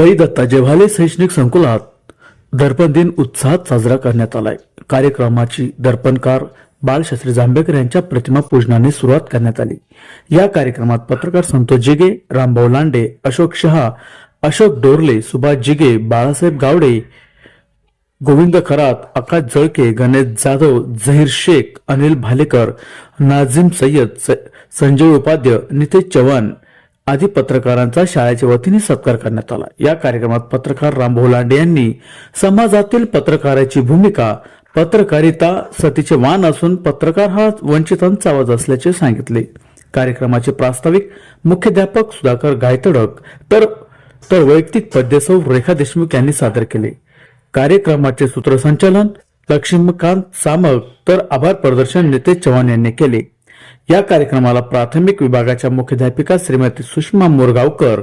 कळीदत्ता जेव्हाले शैक्षणिक संकुलात दर्पण दिन उत्साहात साजरा करण्यात आलाय. कार्यक्रमाची दर्पणकार बालशास्त्री जांभेकर यांच्या प्रतिमा पूजनाने सुरुवात करण्यात आली. या कार्यक्रमात पत्रकार संतोष जिगे रामभाऊ लांडे अशोक शहा अशोक डोरले सुभाष जिगे बाळासाहेब गावडे गोविंद खरात आकाश जळके गणेश जाधव झहीर शेख अनिल भालेकर नाझीम सय्यद स- संजय उपाध्य नितेश चव्हाण आदी पत्रकारांचा शाळेच्या वतीने सत्कार करण्यात आला. या कार्यक्रमात पत्रकार रामभाऊ लांडे यांनी समाजातील पत्रकाराची भूमिका पत्रकारिता सतीचे वाण असून पत्रकार हा वंचितांचा आवाज असल्याचे सांगितले. कार्यक्रमाचे प्रास्ताविक मुख्याध्यापक सुधाकर गायतडक तर तर वैयक्तिक पद्यसौ रेखा देशमुख यांनी सादर केले. कार्यक्रमाचे सूत्रसंचालन लक्ष्मीकांत सामक तर आभार प्रदर्शन नितेश चव्हाण यांनी केले. या कार्यक्रमाला प्राथमिक विभागाच्या मुख्याध्यापिका श्रीमती सुषमा मोरगावकर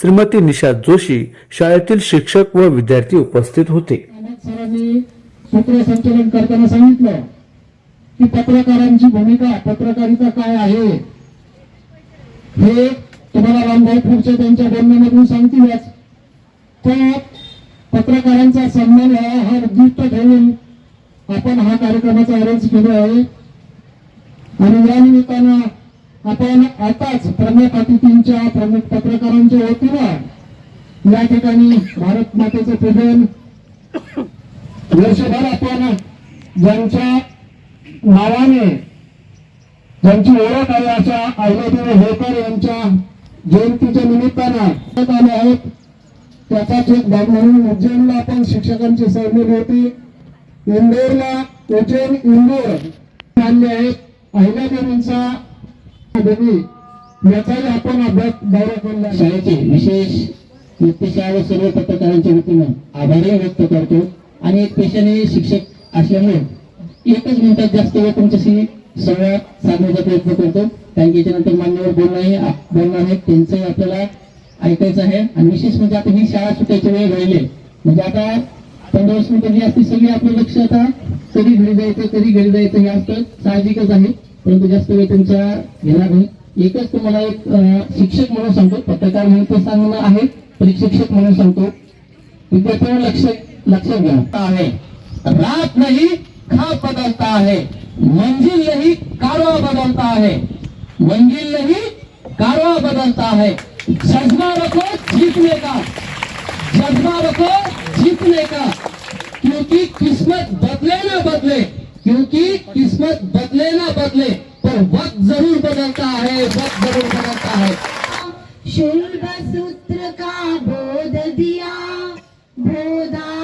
श्रीमती निशा जोशी शाळेतील शिक्षक व विद्यार्थी उपस्थित होते. सूत्रसंचलन करताना सांगितलं की पत्रकारांची भूमिका पत्रकारिता काय आहे हे तुम्हाला रामभाऊ पुढच्या त्यांच्या बोलण्यामधून सांगतीलच. तर पत्रकारांचा सन्मान हा हा उद्दिष्ट ठेवून आपण हा कार्यक्रमाचा अरेंज केला आहे. आणि या निमित्तानं आपण आताच प्रमुख अतिथींच्या प्रमुख पत्रकारांच्या वतीनं या ठिकाणी भारत मातेचं पूजन वर्षभर आपण ज्यांच्या नावाने ज्यांची ओळख आहे अशा अहिल्यादेवी होळकर यांच्या जयंतीच्या निमित्तानं आले आहेत. त्याचाच एक भाग म्हणून उज्जैनला आपण शिक्षकांची सहली होती. इंदोरला उज्जैन इंदोर आणले आहेत. अहिल्यादेवींचा देवी याचाही आपण अभ्यास दौरा केला शाळेचे विशेष व्यक्तिशा व सर्व पत्रकारांच्या वतीनं आभारही व्यक्त करतो. आणि एक पेशाने शिक्षक असल्यामुळे एकच मिनिटात जास्त वेळ तुमच्याशी संवाद साधण्याचा प्रयत्न करतो. कारण की याच्यानंतर मान्यवर बोलणं बोलणार आहेत त्यांचंही आपल्याला ऐकायचं आहे. आणि विशेष म्हणजे आता ही शाळा सुटायची वेळ राहिले म्हणजे आता पंधरा वीस मिनिटं जी असते सगळी आपलं लक्ष आता कधी घरी जायचं कधी घरी जायचं हे असतं साहजिकच आहे. परंतु जास्त वेळ तुमच्या घेणार नाही. एकच तुम्हाला एक शिक्षक म्हणून सांगतो पत्रकार म्हणून तर सांगणं आहे तरी शिक्षक म्हणून सांगतो. विद्यार्थ्यांना लक्ष लक्षात घ्या आहे. रात नाही खाप बदलता आहे. मंजिल नाही कारवा बदलता आहे. मंजिल नाही कारवा बदलता है जज्बा रखो जीतने का? जज्बा रखो जीतने का? क्योंकि किस्मत बदले ना बदले क्योंकि किस्मत बदले ना बदले पर वक्त जरूर बदलता है वक्त जरूर बदलता है। शुल्ब सूत्र का बोध दिया बोधा